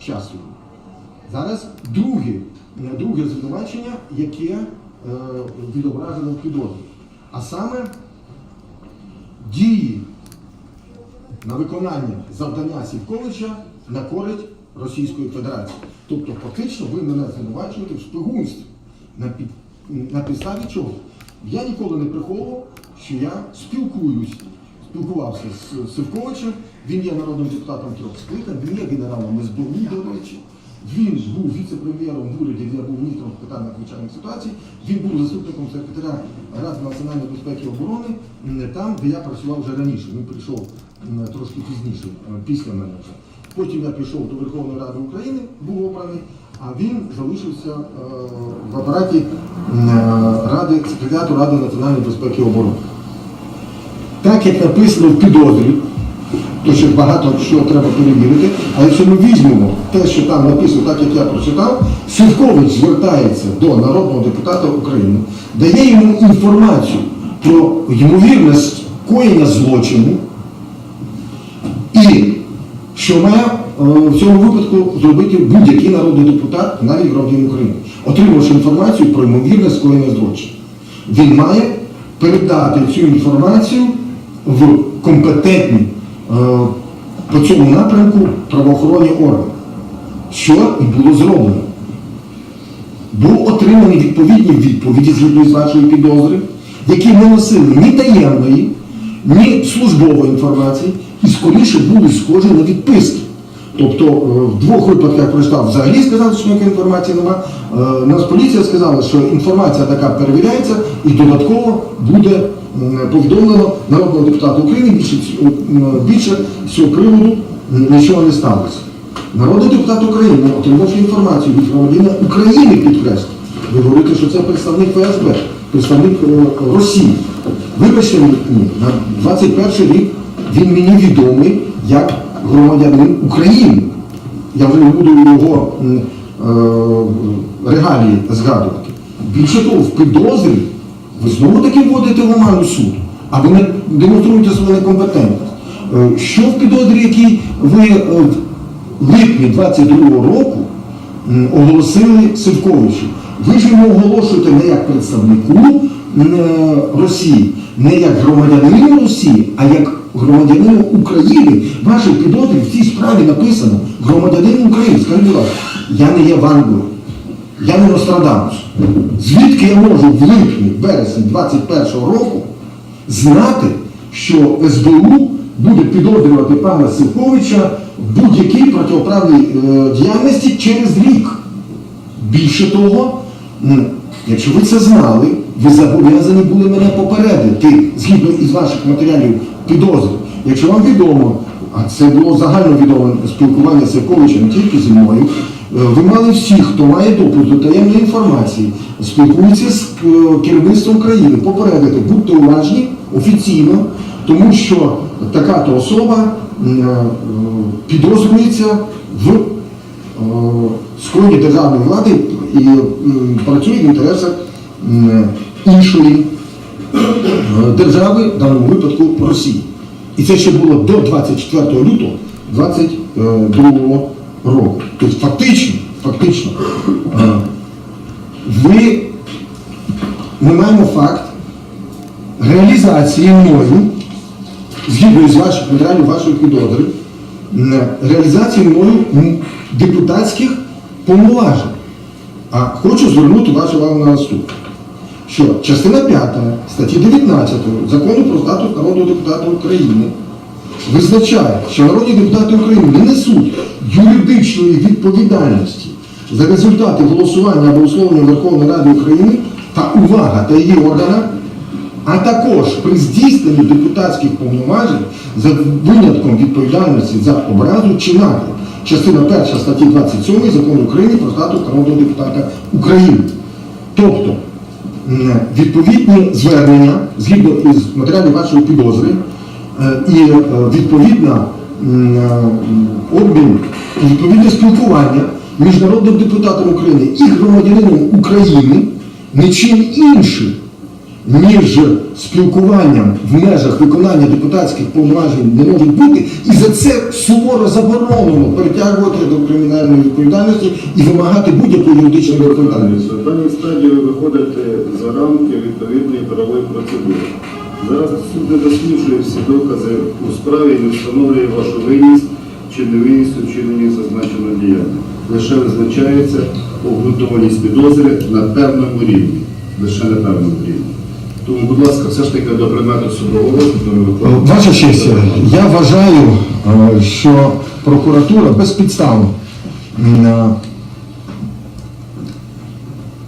часу. Зараз друге, друге звинувачення, яке е, відображено в підозрі. А саме дії на виконання завдання Сівковича на користь Російської Федерації. Тобто, фактично, ви мене звинувачуєте в шпигунстві. На, під, на підставі чого? Я ніколи не приховував, що я спілкуюсь, спілкувався з Сивковичем, він є народним депутатом трьох скликань, він є генералом СБУ, до речі. Він був віце-прем'єром в уряді, де я був міністром з питань надзвичайних ситуацій. Він був заступником секретаря Ради національної безпеки і оборони, там, де я працював вже раніше. Він прийшов трошки пізніше, е, після мене вже. Потім я пішов до Верховної Ради України, був обраний, а він залишився е, в апараті е, Ради секретаріату Ради національної безпеки і оборони. Так як написано в підозрі, то ще багато що треба перевірити, а якщо ми візьмемо те, що там написано, так як я прочитав, Сівкович звертається до народного депутата України, дає йому інформацію про ймовірність коєння злочину і що має е, в цьому випадку зробити будь-який народний депутат, навіть громадянин України, отримавши інформацію про ймовірне скоєння злочину. Він має передати цю інформацію в компетентні е, по цьому напрямку правоохоронні органи, що і було зроблено. Був отримані відповідні відповіді згідно з нашої підозри, які не носили ні таємної, ні службової інформації, і скоріше були схожі на відписки. Тобто е, в двох випадках прочитав, взагалі сказали, що ніякої інформації нема. Е, Нас поліція сказала, що інформація така перевіряється і додатково буде повідомлено народного депутата України більше, більше з цього приводу нічого не сталося. Народний депутат України отримав інформацію від громадянина України підкреслю. Ви говорите, що це представник ФСБ, представник е, Росії. Вибачте мені, на 21 рік він мені відомий як громадянин України. Я вже не буду його е, регалії згадувати. Більше того, в підозрі ви знову таки вводите в оману суд, а ви не демонструєте свою некомпетентність. Е, Що в підозрі, який ви е, в липні 22-го року оголосили Сивковичу? Ви ж йому оголошуєте не як представнику е, Росії, не як громадянину Росії, а як громадянину України. Вашій підозрі в цій справі написано громадянин України. Скажіть, будь ласка, я не є Вангою. Я не Нострадамус. Звідки я можу в липні, вересні 21-го року знати, що СБУ буде підозрювати пана Сивковича в будь-якій протиправній е, діяльності через рік? Більше того, якщо ви це знали, ви зобов'язані були мене попередити згідно із ваших матеріалів підозри. Якщо вам відомо, а це було загально відоме спілкування Сивковича не тільки зі мною, е, ви мали всі, хто має допуск до таємної інформації, спілкуються з е, керівництвом країни, попередити, будьте уважні офіційно, тому що така-то особа е, підозрюється в скроні державної влади і працює в інтересах іншої держави, в даному випадку Росії. І це ще було до 24 лютого 22 року. Тобто фактично, фактично, е, ви, ми маємо факт реалізації мною, згідно з ваших матеріалів, вашої підозри, реалізації мною депутатських повноважень. А хочу звернути вашу увагу на наступне. Що частина 5 статті 19 закону про статус народного депутата України визначає, що народні депутати України не несуть юридичної відповідальності за результати голосування або условлення Верховної Ради України та увага та її органа, а також при здійсненні депутатських повноважень за винятком відповідальності за образу чи наклеп. Частина 1 статті 27 закону України про статус народного депутата України. Тобто відповідні звернення згідно із матеріалів вашої підозри е, і е, відповідна е, обмін, відповідне спілкування між народним депутатом України і громадянином України нічим іншим між спілкуванням в межах виконання депутатських повноважень не можуть бути, і за це суворо заборонено перетягувати до кримінальної відповідальності і вимагати будь-якої юридичної відповідальності. В даній стадії ви виходите за рамки відповідної правової процедури. Зараз суд не досліджує всі докази у справі і не встановлює вашу винність чи невинність у вчиненні зазначеного діяння. Лише визначається обґрунтованість підозри на певному рівні. Лише на певному рівні. Тому, будь ласка, все ж таки до предмету судового розгляду виконуємо. Ваша честь, я вважаю, е, що прокуратура безпідставно м, е,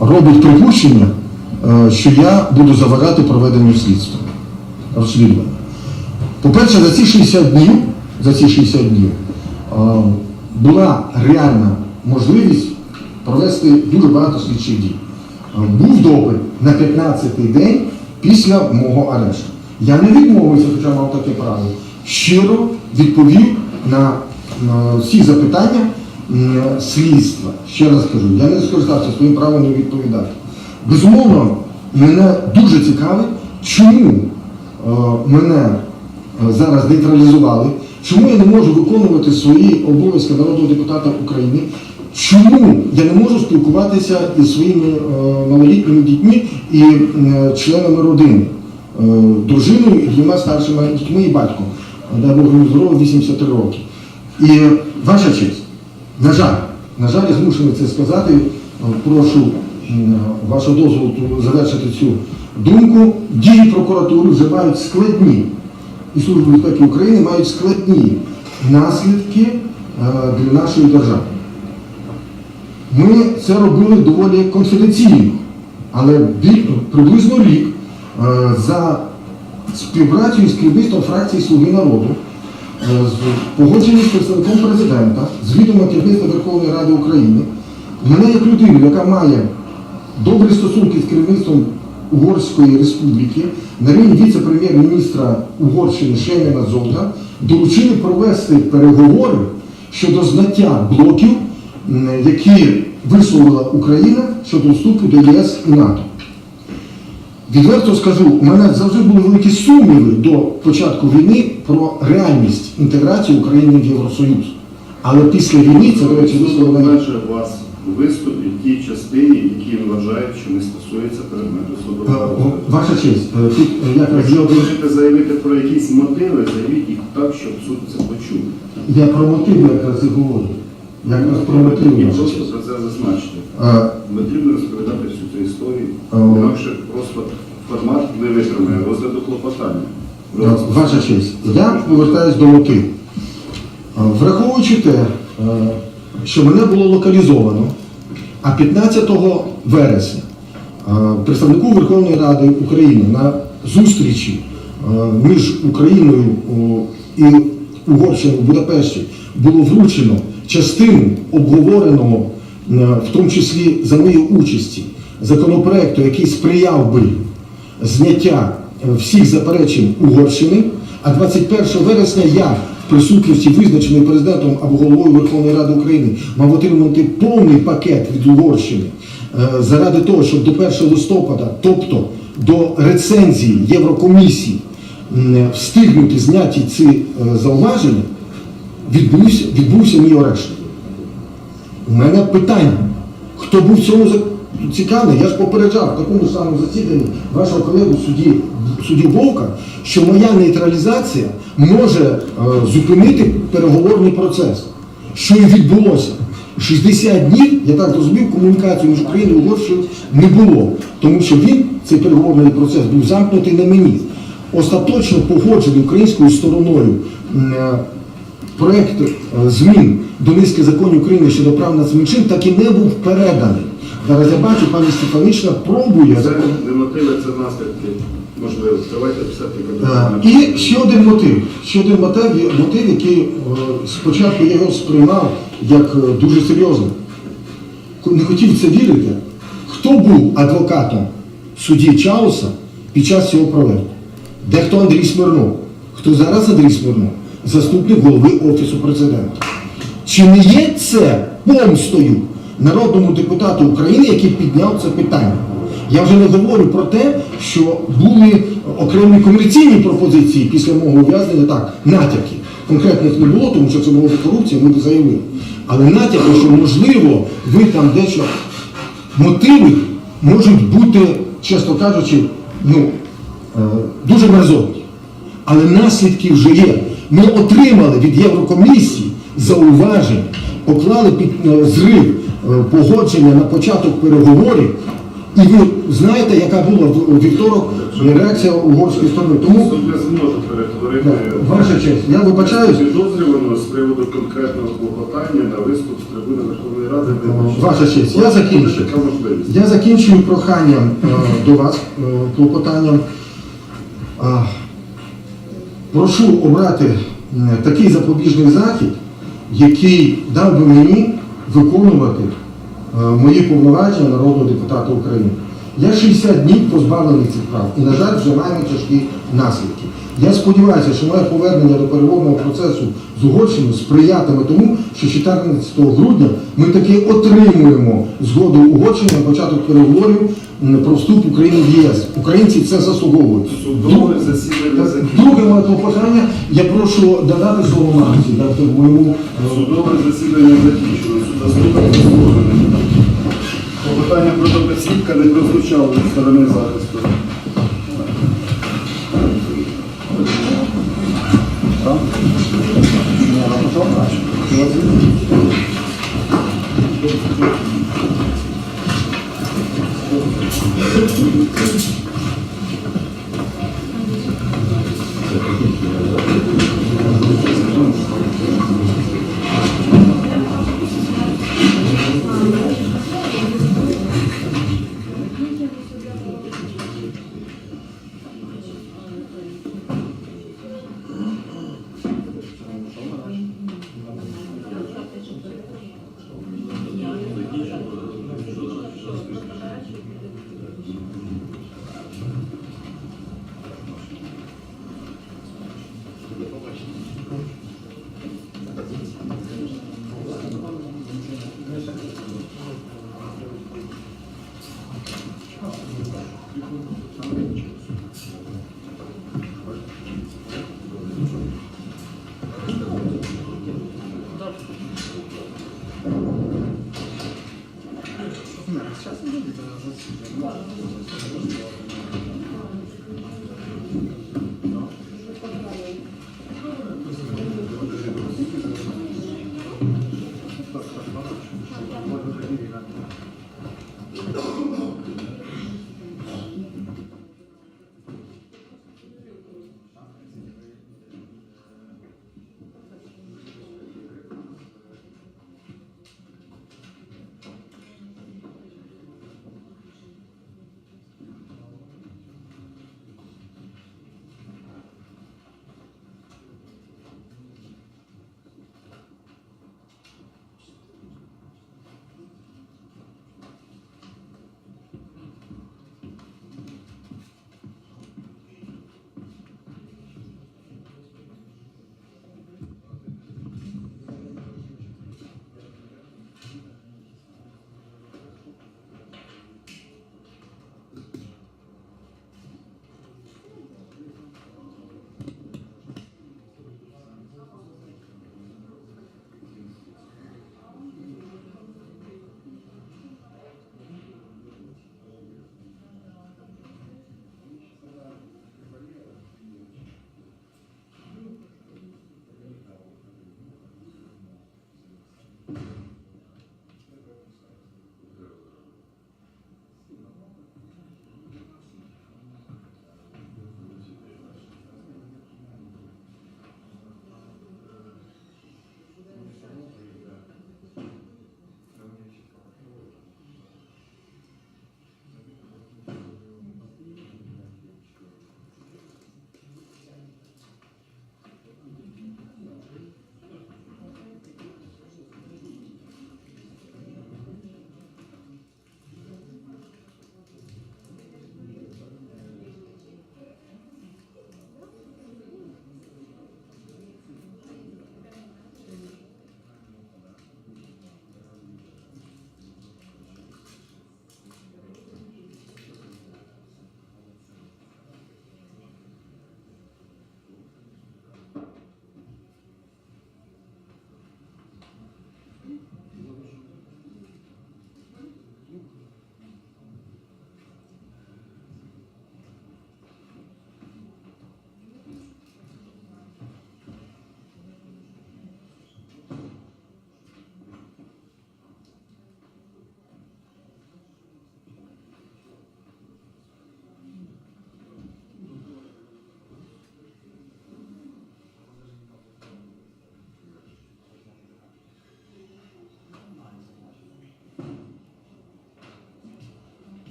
робить припущення, е, що я буду заважати проведенню слідства, розслідування. По-перше, за ці 60 днів, за ці 60 днів е, була реальна можливість провести дуже багато слідчих дій. Е, Був допит на 15-й день після мого арешту. Я не відмовився, хоча мав таке право. Щиро відповів на, всі запитання слідства. Ще раз кажу, я не скористався своїм правом не відповідати. Безумовно, мене дуже цікавить, чому е, мене е, зараз нейтралізували, чому я не можу виконувати свої обов'язки народного депутата України, чому я не можу спілкуватися із своїми е, малолітніми дітьми і е, членами родини, е, дружиною і двома старшими дітьми і батьком, дай Бог йому здоров'я, 83 роки. І ваша честь, на жаль, на жаль, я змушений це сказати. Прошу вашого дозволу завершити цю думку. Дії прокуратури вже мають складні, і Служби безпеки України мають складні наслідки для нашої держави. Ми це робили доволі конфіденційно, але приблизно рік е, за співпрацею з керівництвом фракції Слуги народу, е, з погодженням з представником президента, з відома керівництва Верховної Ради України, мене як людину, яка має добрі стосунки з керівництвом Угорської республіки, на рівні віце-прем'єр-міністра Угорщини Шеміна Золга доручили провести переговори щодо зняття блоків, які висловила Україна щодо вступу до ЄС і НАТО. Відверто скажу, у мене завжди були великі сумніви до початку війни про реальність інтеграції України в Євросоюз. Але після війни це, до речі, висловлено вас у виступі в тій частині, які вважає, що не стосується предмету Е, судового. Ваша честь, е, тут е, якраз є один. хочете заявити про якісь мотиви, заявіть їх так, щоб суд це почув. Я про мотиви якраз і говорю. Якраз про мотиви. І ваша просто про це зазначити. Потрібно розповідати всю цю історію, інакше просто формат не витримає розгляду клопотання. Ваша честь, я повертаюсь до. Е, Враховуючи те, що мене було локалізовано, а 15 вересня представнику Верховної Ради України на зустрічі між Україною і Угорщиною в Будапешті було вручено частину обговореного, е, в тому числі за моєю участі, законопроекту, який сприяв би зняття е, всіх заперечень Угорщини, а 21 вересня я в присутності визначений президентом або головою Верховної Ради України мав отримати повний пакет від Угорщини е, заради того, щоб до 1 листопада, тобто до рецензії Єврокомісії, встигнути зняті ці зауваження, відбувся, відбувся мій арешт. У мене питання. Хто був цьому цікавий? Я ж попереджав в такому самому засіданні вашого колегу судді, судді Вовка, що моя нейтралізація може е, зупинити переговорний процес. Що і відбулося. 60 днів, я так зрозумів, комунікацію між Україною і Угорщиною не було, тому що він, цей переговорний процес, був замкнутий на мені. Остаточно погоджений українською стороною е, проект е, змін до низки законів України щодо прав нацменшин так і не був переданий. Зараз я бачу, пані Стефанична пробує. Це не мотиви, це наслідки. Можливо, давайте все-таки. Е, І ще один мотив. Ще один мотив, мотив який е, спочатку я його сприймав як дуже серйозний. Не хотів це вірити. Хто був адвокатом судді Чауса під час цього проекту? Дехто Андрій Смирнов. Хто зараз Андрій Смирнов? Заступник голови Офісу президента. Чи не є це помстою народному депутату України, який підняв це питання? Я вже не говорю про те, що були окремі комерційні пропозиції після мого ув'язнення, так, натяки. Конкретних не було, тому що це було корупція, ми б заявили. Але натяки, що можливо, ви там дещо мотиви можуть бути, чесно кажучи, ну, е, дуже мерзотні. Але наслідки вже є. Ми отримали від Єврокомісії зауваження, поклали під е, зрив е, погодження на початок переговорів. І ви знаєте, яка була у вівторок реакція угорської сторони. Тому, Суд не зможе перетворити ваша честь, я вибачаюсь, підозрюваного з приводу конкретного клопотання на виступ з трибуни Верховної Ради. ваша честь, я закінчу. Я закінчую проханням е, до вас, е, клопотанням. Прошу обрати такий запобіжний захід, який дав би мені виконувати е, мої повноваження народного депутата України. Я 60 днів позбавлений цих прав і, на жаль, вже маємо тяжкі наслідки. Я сподіваюся, що моє повернення до переговорного процесу з Угорщиною сприятиме тому, що 14 грудня ми таки отримуємо згоду Угорщини на початок переговорів про вступ України в єС. Українці це заслуговують. Друге моє клопотання, я прошу додати слово Максі, дати моєму е, Судове засідання закінчено. Клопотання про добросвідка не прозвучало від сторони захисту.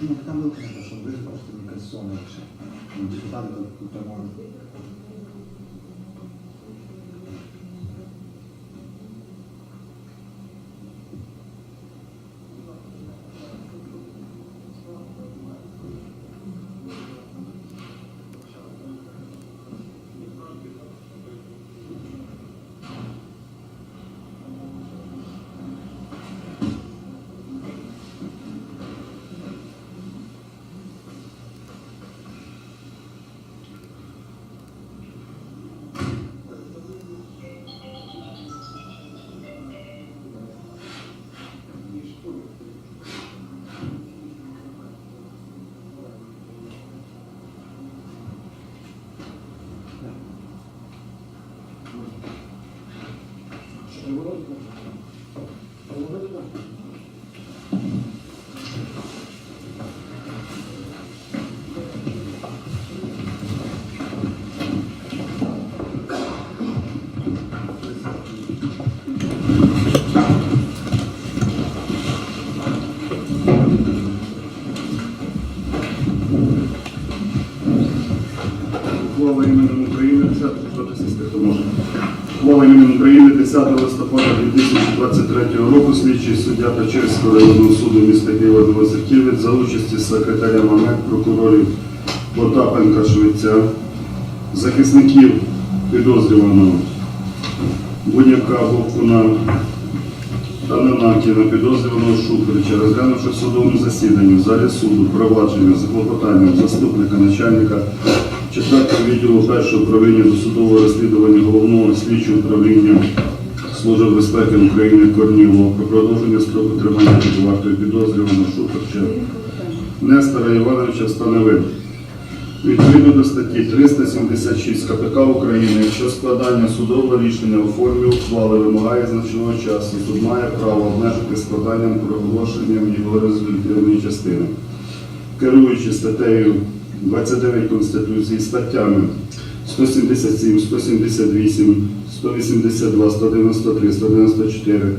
Чому там виконати, що ви просто не конституційно лише? Депутати тут не слідчий суддя Печерського районного суду міста Києва Новосилківець за участі секретаря МАМЕК, прокурорів Потапенка Швеця, захисників підозрюваного Буняка Бовкуна та Ненакіна, підозрюваного Шуфрича, розглянувши в судовому засіданні в залі суду провадження за клопотанням заступника начальника 4-го відділу першого управління досудового розслідування головного слідчого управління Служби безпеки України Корнілова про продовження строку тримання під вартою підозрюваного Шуфрича Нестора Івановича встановив. Відповідно до статті 376 КПК України, якщо складання судового рішення у формі ухвали вимагає значного часу, суд має право обмежити складанням проголошенням його резолютивної частини. Керуючи статтею 29 Конституції статтями 177, 178, 182, 193, 194,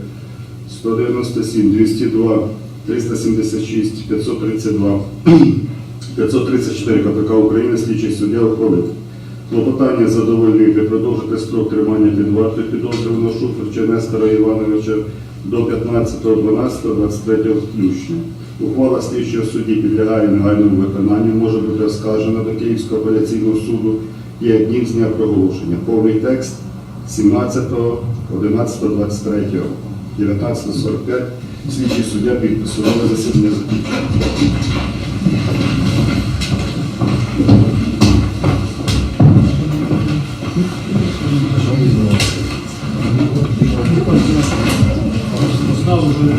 197, 202, 376, 532, 534 КПК України слідчий суддя ухвалив. Клопотання задовольнити, продовжити строк тримання під вартою підозрюваного Шуфрича Нестора Івановича до 15.12.23 включно. Ухвала слідчого судді підлягає негайному виконанню, може бути оскаржена до Київського апеляційного суду є днів з дня проголошення. Повний текст 17.11.23. 19.45. Слідчий суддя підпис. Судове засідання закінчено. Давай